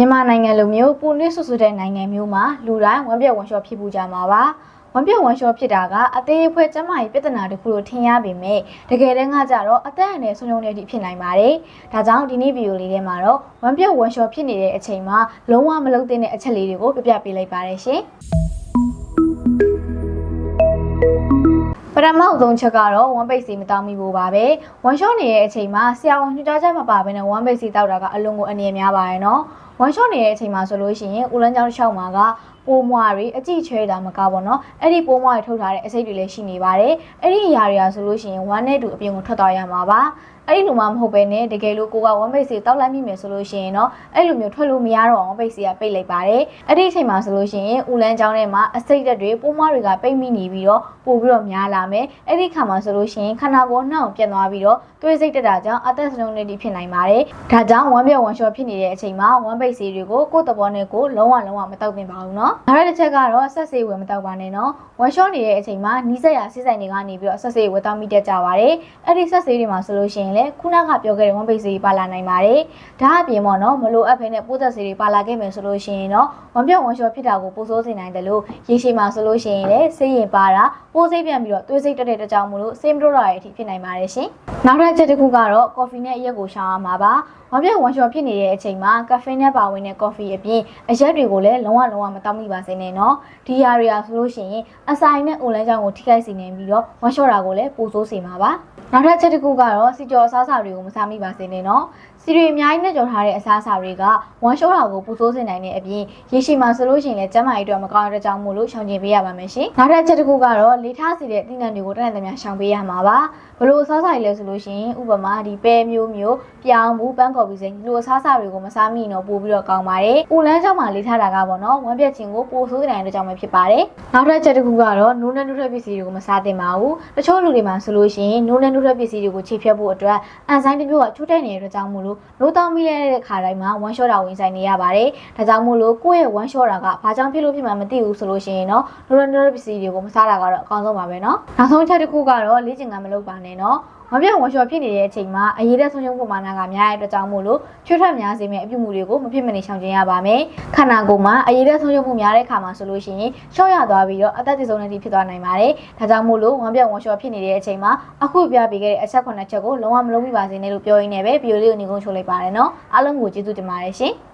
မြန်မာနိုင်ငံလိုမျိုးပူနစ်ဆွဆွတဲ့နိုင်ငံမျိုးမှာလူတိုင်းဝမ်းပြက်ဝမ်းလျှောဖြစ်ပူကြမှာပါဝမ်းပြက်ဝမ်းလျှောဖြစ်တာကအသေးအဖွဲကျန်းမာရေးပြဿနာတစ်ခုလို့ထင်ရပေမဲ့တကယ်တမ်းကကြတော့အသက်အန္တရာယ်ဆုံးရှုံးတဲ့အထိဖြစ်နိုင်ပါတယ်ဒါကြောင့်ဒီနေ့ဗီဒီယိုလေးထဲမှာတော့ဝမ်းပြက်ဝမ်းလျှောဖြစ်နေတဲ့အချိန်မှာလုံးဝမလုပ်သင့်တဲ့အချက်လေးတွေကိုပြပြပေးလိုက်ပါတယ်ရှင်ပထမအဆုံးချက်ကတော့ဝမ်ပိတ်စီမတောင်းမိဖို့ပါပဲဝမ်ရှော့နေတဲ့အချိန်မှာဆရာဝန်ညွှန်ကြားချက်မပါဘဲနဲ့ဝမ်ပိတ်စီတောက်တာကအလွန်ကိုအနေများပါရဲ့နော် ဝမ်ရှော့နေတဲ့အချိန်မှာဆိုလို့ရှိရင်ဦးလန်းကျောင်းတစ်လျှောက်မှာကပိုးမွားတွေအကြည့်ချဲတာမကဘောနော်အဲ့ဒီပိုးမွားတွေထုတ်ထားတဲ့အစိတ်တွေလည်းရှိနေပါတယ်အဲ့ဒီအရာတွေကဆိုလို့ရှိရင်ဝမ်းနဲ့တူအပြင်ကိုထွက်သွားရမှာပါအဲ့ဒီလိုမှမဟုတ်ပဲねတကယ်လို့ကိုကဝမ်းပိတ်စီတောက်လိုက်မိမယ်ဆိုလို့ရှိရင်တော့အဲ့လိုမျိုးထွက်လို့မရတော့အောင်ပိတ်စီကပိတ်လိုက်ပါတယ်အဲ့ဒီအချိန်မှာဆိုလို့ရှိရင်ဦးလန်းကျောင်းထဲမှာအစိတ်ဓာတ်တွေပိုးမွားတွေကပိတ်မိနေပြီးတော့ပို့ပြီးတော့များလာမယ်အဲ့ဒီခါမှာဆိုလို့ရှိရင်ခန္ဓာကိုယ်နှောင့်ပြတ်သွားပြီးတော့သွေးစိတ်တက်တာကြောင့်အသက်ဆုံးနေတိဖြစ်နိုင်ပါတယ်ဒါကြောင့်ဝမ်းပြက်ဝမ်းလျှောဖြစ်နေတဲ့အချိန်မှာဝမ်းပိတစီတွေကိုကိုယ့်သဘောနဲ့ကိုယ်လုံးဝလုံးဝမတောက်သင့်ပါဘူးเนาะနောက်တစ်ချက်ကတော့ဆက်စေးဝယ်မတောက်ပါနဲ့เนาะဝမ်းလျှောနေတဲ့အချိန်မှာနီးစက်ရဆေးဆိုင်တွေကနေပြီးတော့ဆက်စေးဝယ်တောက်မိတတ်ကြပါတယ်အဲ့ဒီဆက်စေးတွေမှာဆိုလို့ရှိရင်လေခုနကပြောခဲ့တဲ့ဝမ်းပိတ်စီတွေပါလာနိုင်ပါတယ်ဒါအပြင်ပေါ့เนาะမလိုအပ်ဖဲနဲ့ပိုးသက်စီတွေပါလာခဲ့မယ်ဆိုလို့ရှိရင်တော့ဝမ်းပြက်ဝမ်းလျှောဖြစ်တာကိုပိုဆိုးစေနိုင်တယ်လို့ရေရှည်မှာဆိုလို့ရှိရင်လေဆေးရင်ပါတာပိုးစိတ်ပြန်ပြီးတော့သွေးစိတ်တက်တဲ့တကြောင်မို့လို့ဆေးမတိုးရတဲ့အထိဖြစ်နိုင်ပါတယ်ရှင်နောက်တစ်ချက်တစ်ခုကတော့ကော်ဖီနဲ့အရက်ကိုရှောင်ရမှာပါဝမ်းပြက်ဝမ်းလျှောဖြစ်နေတဲ့အချိန်မှာကဖင် နဲ့ပါဝင်တဲ့ကော်ဖီအပြင်အရက်တွေကိုလည်းလုံးဝလုံးဝမတောက်မိပါစေနဲ့နော်ဒီဟာတွေဟာဆိုလို့ရှိရင်အဆိုင်နဲ့အွန်လိုင်းကြောင့်ကိုထိခိုက်စေနိုင်ပြီးတော့ဝမ်းလျှောတာကိုလည်းပိုဆိုးစေမှာပါနောက်ထပ်ချက်တစ်ခုကတော့စီကြော်အစားအစာတွေကိုမစားမိပါစေနဲ့နော်စီတွေအများကြီးနဲ့ကြော်ထားတဲ့အစားအစာတွေကဝမ်းလျှောတာကိုပူဆိုးစေနိုင်တဲ့အပြင်ရေရှည်မှာဆိုလို့ရှိရင်လည်းကျန်းမာရေးအတွက်မကောင်းတဲ့ကြောင့်မို့လို့ရှောင်ကျဉ်ပေးရပါမယ်ရှင်နောက်ထပ်ချက်တစ်ခုကတော့လေထားစီတဲ့အသီးနှံတွေကိုတန်းတန်းများရှောင်ပေးရမှာပါဘလို့အစားအစာတွေလဲဆိုလို့ရှိရင်ဥပမာဒီပဲမျိုးမျိုးပြောင်းမှုပန်းကော်ပီစိမ်းဒီလိုအစားအစာတွေကိုမစားမိရင်တော့ပို့ပြီးတော့ကောင်းပါတယ်။ဦးလန်းကြောင့်မှလေထားတာကပေါ့နော်ဝမ်းပြက်ခြင်းကိုပိုဆိုးတဲ့တဲ့ကြောင့်ပဲဖြစ်ပါတယ်။နောက်ထပ်ချက်တစ်ခုကတော့နိုးနဲ့နိုးတဲ့ပစ္စည်းတွေကိုမစားသင့်ပါဘူး။တချို့လူတွေမှာဆိုလို့ရှိရင်နိုးနဲ့နိုးတဲ့ပစ္စည်းတွေကိုခြေဖြတ်ဖို့အတွက်အန်ဆိုင်တစ်မျိုးကချိုးတဲ့နေတဲ့အတွက်ကြောင့်မို့လို့နိုးတောင်းမိလိုက်တဲ့ခါတိုင်းမှာဝမ်းလျှောတာဝင်ဆိုင်နေရပါတယ်။ဒါကြောင့်မို့လို့ကိုယ့်ရဲ့ဝမ်းလျှောတာကဘာကြောင့်ဖြစ်လို့ဖြစ်မှမသိဘူးဆိုလို့ရှိရင်တော့နိုးနဲ့နိုးတဲ့ပစ္စည်းတွေကိုမစားတာကတော့အကောင်းဆုံးပါပဲနော်။နောက်ဆုံးချက်တစ်ခုကတော့လေ့ကျင့်ခန်းမလုပ်ပါနဲ့နော်။ မပြောင်းဝရှော်ဖြစ်နေတဲ့အချိန်မှာအရေးတဲ့ဆုံးရှုံးပမာဏကများတဲ့အတွက်ကြောင့်မို့လို့ချွတ်ထွက်များစေမယ့်အပြုမှုတွေကိုမဖြစ်မနေရှောင်ကျဉ်ရပါမယ်။ခန္ဓာကိုယ်မှာအရေးတဲ့ဆုံးရှုံးမှုများတဲ့ခါမှာဆိုလို့ရှိရင်ရှော့ရသွားပြီးတော့အသက်သေဆုံးတဲ့အထိဖြစ်သွားနိုင်ပါတယ်။ဒါကြောင့်မို့လို့ဝမ်းပြောင်းဝရှော်ဖြစ်နေတဲ့အချိန်မှာအခုပြပေးခဲ့တဲ့အချက်9ချက်ကိုလုံးဝမလုံးမိပါစေနဲ့လို့ပြောရင်းနဲ့ပဲဗီဒီယိုလေးကိုညီကုန်းချိုးလိုက်ပါတယ်နော်။အားလုံးကိုကျေးဇူးတင်ပါတယ်ရှင်။